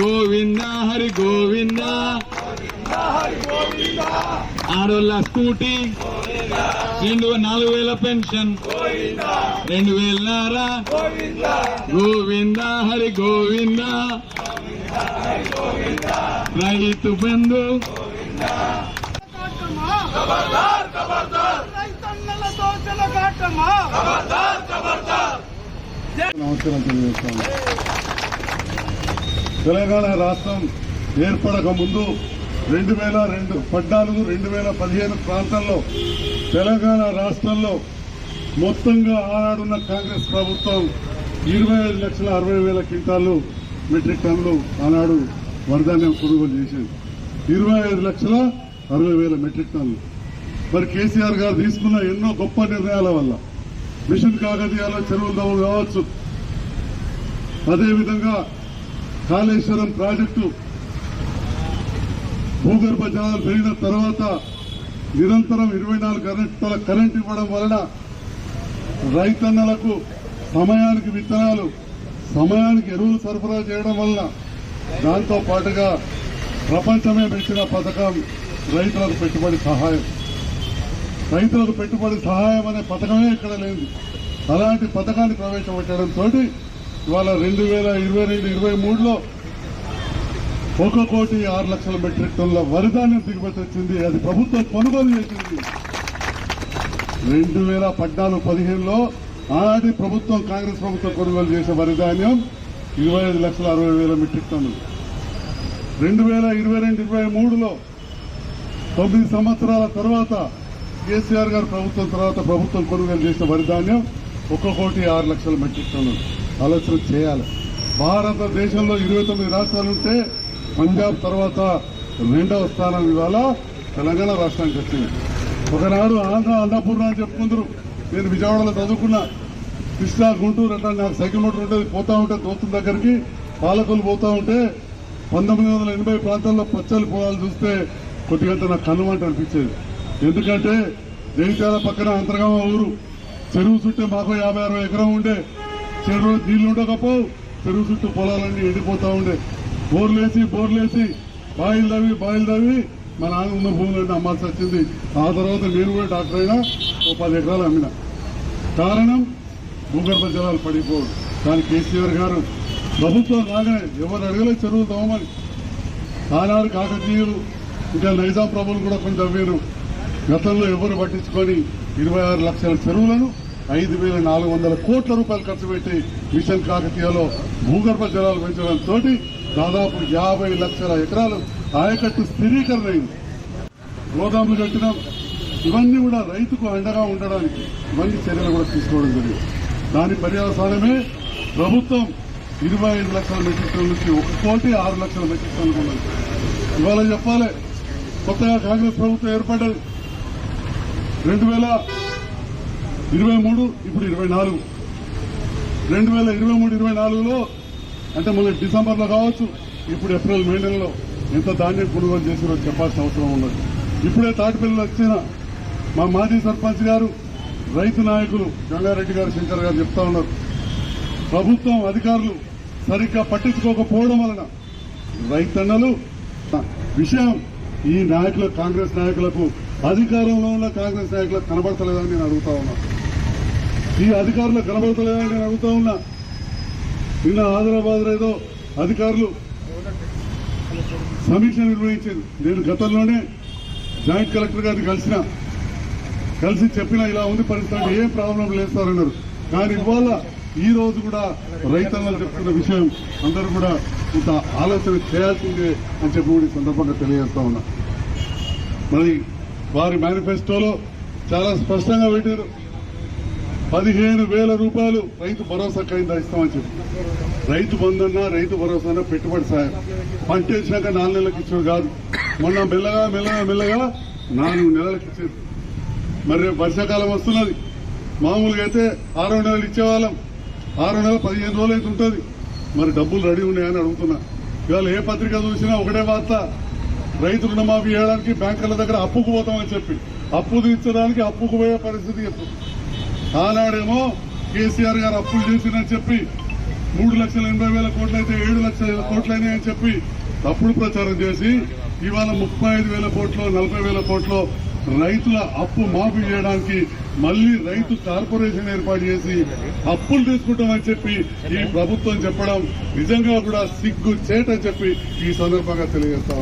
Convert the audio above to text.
గోవింద. హరి గోవింద. ఆడోళ్ళ స్కూటీ. రెండు నాలుగు వేల పెన్షన్. రెండు వేలన్నర గోవింద. హరి గోవింద. రైతు బంధు. రైతన్నలతో చెలగాటమా నమస్కారం తెలియజేస్తాను తెలంగాణ రాష్ట్రం ఏర్పడక ముందు రెండు వేల రెండు పద్నాలుగు రెండు వేల పదిహేను ప్రాంతంలో తెలంగాణ రాష్ట్రంలో మొత్తంగా ఆనాడున్న కాంగ్రెస్ ప్రభుత్వం ఇరవై ఐదు లక్షల అరవై వేల క్వింటాలు మెట్రిక్ టన్లు ఆనాడు వరధాన్యం కొనుగోలు చేసింది. ఇరవై ఐదు లక్షల అరవై వేల మెట్రిక్ టన్లు మరి కేసీఆర్ గారు తీసుకున్న ఎన్నో గొప్ప నిర్ణయాల వల్ల మిషన్ కాకతీయాల చెరువుల దవ్వలు కావచ్చు. అదేవిధంగా కాళేశ్వరం ప్రాజెక్టు భూగర్భ జలాలు పెరిగిన తర్వాత నిరంతరం ఇరవై నాలుగు గంటల కరెంట్ ఇవ్వడం వలన రైతన్నలకు సమయానికి విత్తనాలు సమయానికి ఎరువులు సరఫరా చేయడం వలన దాంతో పాటుగా ప్రపంచమే పెట్టిన పథకం రైతులకు పెట్టుబడి సహాయం. రైతులకు పెట్టుబడి సహాయం అనే పథకమే ఇక్కడ లేదు. అలాంటి పథకాన్ని ప్రవేశపెట్టడంతో ఇవాళ రెండు వేల ఇరవై రెండు ఇరవై మూడులో ఒక కోటి ఆరు లక్షల మెట్రిక్ టన్నుల వరిధాన్యం దిగుమతి వచ్చింది. అది ప్రభుత్వం కొనుగోలు చేసింది. రెండు వేల పద్నాలుగు పదిహేనులో ఆనాటి ప్రభుత్వం కాంగ్రెస్ ప్రభుత్వం కొనుగోలు చేసే వరిధాన్యం ఇరవై ఐదు లక్షల అరవై వేల మెట్రిక్ టన్నులు. రెండు వేల ఇరవై రెండు ఇరవై మూడులో తొమ్మిది సంవత్సరాల తర్వాత కేసీఆర్ గారు ప్రభుత్వం తర్వాత ప్రభుత్వం కొనుగోలు చేసిన వరి ధాన్యం ఒక కోటి ఆరు లక్షల మెట్రిక్ టన్నులు. ఆలోచన చేయాలి. భారతదేశంలో ఇరవై తొమ్మిది రాష్ట్రాలు ఉంటే పంజాబ్ తర్వాత రెండవ స్థానం ఇవాళ తెలంగాణ రాష్ట్రానికి వచ్చింది. ఒకనాడు ఆంధ్ర అన్నపూర్ణ అని చెప్పుకుందరు. నేను విజయవాడలో చదువుకున్నా. కృష్ణా గుంటూరు అంటే నాకు సైకిల్ మోటార్ ఉంటుంది పోతా ఉంటే దోస్తుల దగ్గరికి పాలకులు పోతా ఉంటే పంతొమ్మిది వందల ఎనభై ప్రాంతాల్లో పచ్చని పొలాలు చూస్తే కొద్దిగంత నాకు కన్నుమంట అనిపించేది. ఎందుకంటే జగిత్యాల పక్కన అంతర్గామ ఊరు. చెరువు చుట్టూ మాకు యాభై అరవై ఎకరం ఉండే. చెరువు నీళ్ళు ఉండకపోవు. చెరువు చుట్టూ పొలాలన్నీ ఎండిపోతూ ఉండే. బోర్లేసి బోర్లేసి బాయిలు తవ్వి బాయిలు తవ్వి మా నాన్న ఉన్న భూములన్నీ అమ్మాల్సి వచ్చింది. ఆ తర్వాత నేను కూడా డాక్టర్ అయినా ఓ పది ఎకరాలు అమ్మిన. కారణం భూగర్భ జలాలు పడిపోవడం కానీ కేసీఆర్ గారు ప్రభుత్వం రాగానే ఎవరు అడగలే చెరువులు తవ్వమని. ఆనాడు కాకతీయులు ఇంకా నైజాం ప్రభులు కూడా కొంచెం తవ్వారు గతంలో ఎవరు పట్టించుకొని ఇరవై ఆరు లక్షల చెరువులను ఐదు వేల నాలుగు వందల కోట్ల రూపాయలు ఖర్చు పెట్టి మిషన్ కాకతీయలో భూగర్భ జలాలు పెంచడంతో దాదాపు యాభై లక్షల ఎకరాలు ఆయకట్టు స్థిరీకరణ అయింది గోదాములు కట్టడం ఇవన్నీ కూడా రైతుకు అండగా ఉండడానికి ఇవన్నీ చర్యలు కూడా తీసుకోవడం జరిగింది. దాని పర్యవసానమే ప్రభుత్వం ఇరవై ఐదు లక్షల మెట్రిక్ టన్నుల నుంచి ఒక కోటి ఆరు లక్షల మెట్రిక్ టన్నులు ఇవాళ చెప్పాలి కొత్తగా కాంగ్రెస్ ప్రభుత్వం ఏర్పడ్డది. రెండు వేల ఇరవై మూడు ఇప్పుడు ఇరవై నాలుగు. రెండు వేల ఇరవై మూడు ఇరవై నాలుగులో అంటే మళ్ళీ డిసెంబర్లో కావచ్చు ఇప్పుడు ఏప్రిల్ మే నెలలో ఎంత ధాన్యం కొనుగోలు చేసిరో చెప్పాల్సిన అవసరం ఉన్నది. ఇప్పుడే తాటిపల్లిలో వచ్చిన మా మాజీ సర్పంచ్ గారు రైతు నాయకులు గంగారెడ్డి గారు శంకర్ గారు చెప్తా ఉన్నారు. ప్రభుత్వం అధికారులు సరిగ్గా పట్టించుకోకపోవడం వలన రైతన్నలు విషయం ఈ నాయకులు కాంగ్రెస్ నాయకులకు అధికారంలో ఉన్న కాంగ్రెస్ నాయకులకు కనబడతలేదని నేను అడుగుతా ఉన్నా. ఈ అధికారులు కనబడతలేదని నేను అడుగుతా ఉన్నా. నిన్న హైదరాబాద్ ఏదో అధికారులు సమీక్ష నిర్వహించింది. నేను గతంలోనే జాయింట్ కలెక్టర్ గారిని కలిసిన కలిసి చెప్పిన ఇలా ఉంది పరిస్థితి ఏం ప్రాబ్లం లేదు సార్ అన్నారు. కానీ ఇవాళ ఈ రోజు కూడా రైతన్నలు చెప్తున్న విషయం అందరూ కూడా ఇంత ఆలోచన చేయాల్సిందే అని చెప్పి కూడా ఈ సందర్భంగా తెలియజేస్తా ఉన్నా. మరి వారి మేనిఫెస్టోలో చాలా స్పష్టంగా పెట్టారు. పదిహేను వేల రూపాయలు రైతు భరోసా కింద ఇస్తామని చెప్పి. రైతు బంధన్నా రైతు భరోసా పెట్టుబడి సాయం. పంట వేసినాక నాలుగు నెలలకు ఇచ్చేది కాదు. మొన్న మెల్లగా మెల్లగా మెల్లగా నాలుగు నెలలకు ఇచ్చేది. మరి రేపు వర్షాకాలం వస్తున్నది. మామూలుగా అయితే ఆరో నెలలు ఇచ్చేవాళ్ళం. ఆరో నెలలు పదిహేను రోజులు అయితే ఉంటుంది. మరి డబ్బులు రెడీ ఉన్నాయని అడుగుతున్నా. ఇవాళ ఏ పత్రిక చూసినా ఒకటే వార్త. రైతు రుణమాఫీ చేయడానికి బ్యాంకుల దగ్గర అప్పుకు పోతామని చెప్పి. అప్పు తీర్చడానికి అప్పుకు పోయే పరిస్థితి చెప్పు ఆనాడేమో కేసీఆర్ గారు అప్పులు చేసిందని చెప్పి మూడు లక్షల ఎనభై వేల కోట్లు అయితే ఏడు లక్షల కోట్లనే అని చెప్పి తప్పుడు ప్రచారం చేసి ఇవాళ ముప్పై ఐదు వేల కోట్లు నలభై వేల కోట్లు రైతుల అప్పు మాఫీ చేయడానికి మళ్ళీ రైతు కార్పొరేషన్ ఏర్పాటు చేసి అప్పులు తీసుకుంటామని చెప్పి ఈ ప్రభుత్వం చెప్పడం నిజంగా కూడా సిగ్గు చేటని చెప్పి ఈ సందర్భంగా తెలియజేస్తా